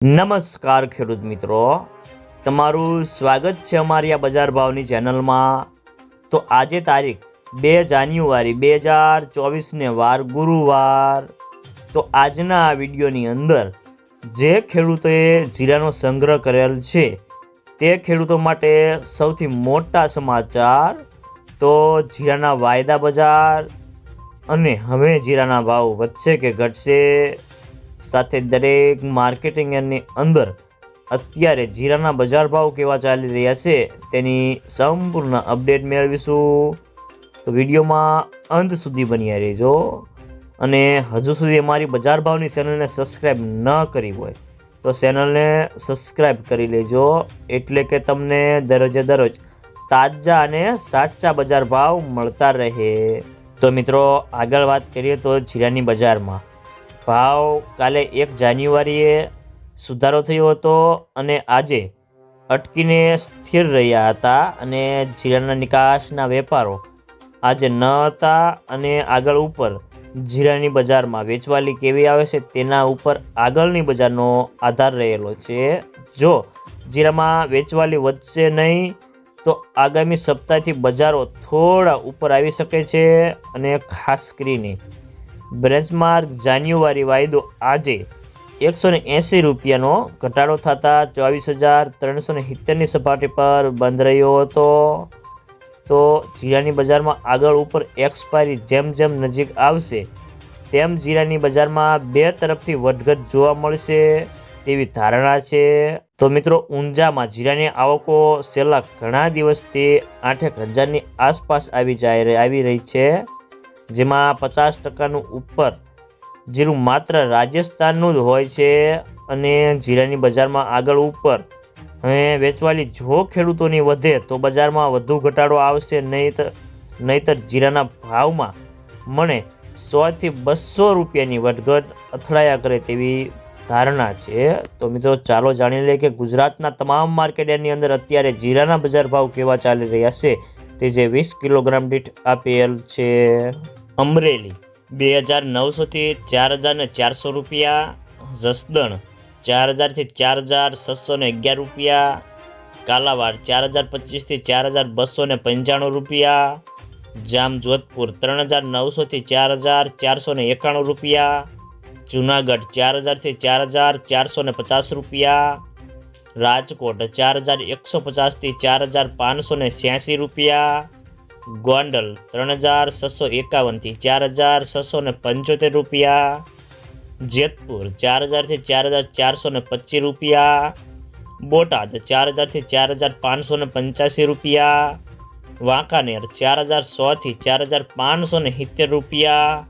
નમસ્કાર ખેડૂત મિત્રો. તમારું સ્વાગત છે અમારી આ બજાર ભાવની ચેનલમાં. તો આજે તારીખ બે જાન્યુઆરી બે હજાર ચોવીસને વાર ગુરુવાર. તો આજના આ વિડીયોની અંદર જે ખેડૂતોએ જીરાનો સંગ્રહ કરેલ છે, તે ખેડૂતો માટે સૌથી મોટા સમાચાર તો જીરાના વાયદા બજાર અને હવે જીરાના ભાવ વધશે કે ઘટશે? સાથે દરેક માર્કેટિંગ યાર્ડની અંદર અત્યારે જીરાના બજાર ભાવ કેવા ચાલી રહ્યા છે તેની સંપૂર્ણ અપડેટ મેળવીશું. તો વિડીયોમાં અંત સુધી બન્યા રહેજો અને હજુ સુધી અમારી બજાર ભાવની ચેનલને સબસ્ક્રાઈબ ન કરી હોય તો ચેનલને સબસ્ક્રાઈબ કરી લેજો એટલે કે તમને દરરોજે દરરોજ તાજા અને સાચા બજાર ભાવ મળતા રહે. તો મિત્રો આગળ વાત કરીએ તો જીરાની બજારમાં. ભાવ કાલે એક જાન્યુઆરીએ સુધારો થયો હતો અને આજે અટકીને સ્થિર રહ્યા હતા અને જીરાના નિકાસના વેપારો આજે ન હતા અને આગળ ઉપર જીરાની બજારમાં વેચવાલી કેવી આવે છે તેના ઉપર આગળની બજારનો આધાર રહેલો છે. જો જીરામાં વેચવાલી વધશે નહીં, તો આગામી સપ્તાહથી બજારો થોડા ઉપર આવી શકે છે અને ખાસ કરીને બ્રેન્ચમાર્ક જાન્યુઆરી વાયદો આજે એકસો ને એંસી રૂપિયાનો ઘટાડો થતાં ચોવીસ હજાર ત્રણસો ને સિત્તેરની સપાટી પર બંધ રહ્યો હતો. તો જીરાની બજારમાં આગળ ઉપર એક્સપાયરી જેમ જેમ નજીક આવશે, તેમ જીરાની બજારમાં બે તરફથી વધઘટ જોવા મળશે તેવી ધારણા છે. તો મિત્રો, ઊંઝામાં જીરાની આવકો છેલ્લા ઘણા દિવસથી આઠેક હજારની આસપાસ આવી જાય આવી રહી છે. જેમાં પચાસ ટકાનું ઉપર જીરું માત્ર રાજસ્થાનનું જ હોય છે અને જીરાની બજારમાં આગળ ઉપર હવે વેચવાલી જો ખેડૂતોની વધે તો બજારમાં વધુ ઘટાડો આવશે, નહીતર નહીતર જીરાના ભાવમાં મને સોથી બસો રૂપિયાની વધઘટ અથડાયા કરે તેવી ધારણા છે. તો મિત્રો ચાલો જાણી લઈએ કે ગુજરાતના તમામ માર્કેટની અંદર અત્યારે જીરાના બજાર ભાવ કેવા ચાલી રહ્યા છે. તે જે વીસ કિલોગ્રામ દીઠ આપેલ છે. અમરેલી, બે હજાર નવસોથી ચાર હજારને ચારસો રૂપિયા, જસદણ, ચાર હજારથી ચાર હજાર છસો ને અગિયાર રૂપિયા, કાલાવાડ, ચાર હજાર પચીસથી ચાર હજાર બસો ને પંચાણું રૂપિયા, જામજોધપુર, ત્રણ હજાર નવસોથી ચાર હજાર ચારસો ને એકાણું રૂપિયા, જુનાગઢ, ચાર હજારથી ચાર હજાર ચારસો ને પચાસ રૂપિયા, રાજકોટ, ચાર હજાર એકસો પચાસથી ચાર હજાર પાંચસો ને રૂપિયા ગોંડલ, ત્રણ હજાર છસો એકાવનથી ચાર હજાર છસો ને પંચોતેર રૂપિયા. જેતપુર, ચાર હજારથી ચાર હજાર ચારસો ને પચીસ રૂપિયા. બોટાદ, ચાર હજારથી ચાર હજાર પાંચસો ને પંચ્યાસી રૂપિયા. વાંકાનેર, ચાર હજાર સોથી ચાર હજાર પાંચસો ને સિત્તેર રૂપિયા.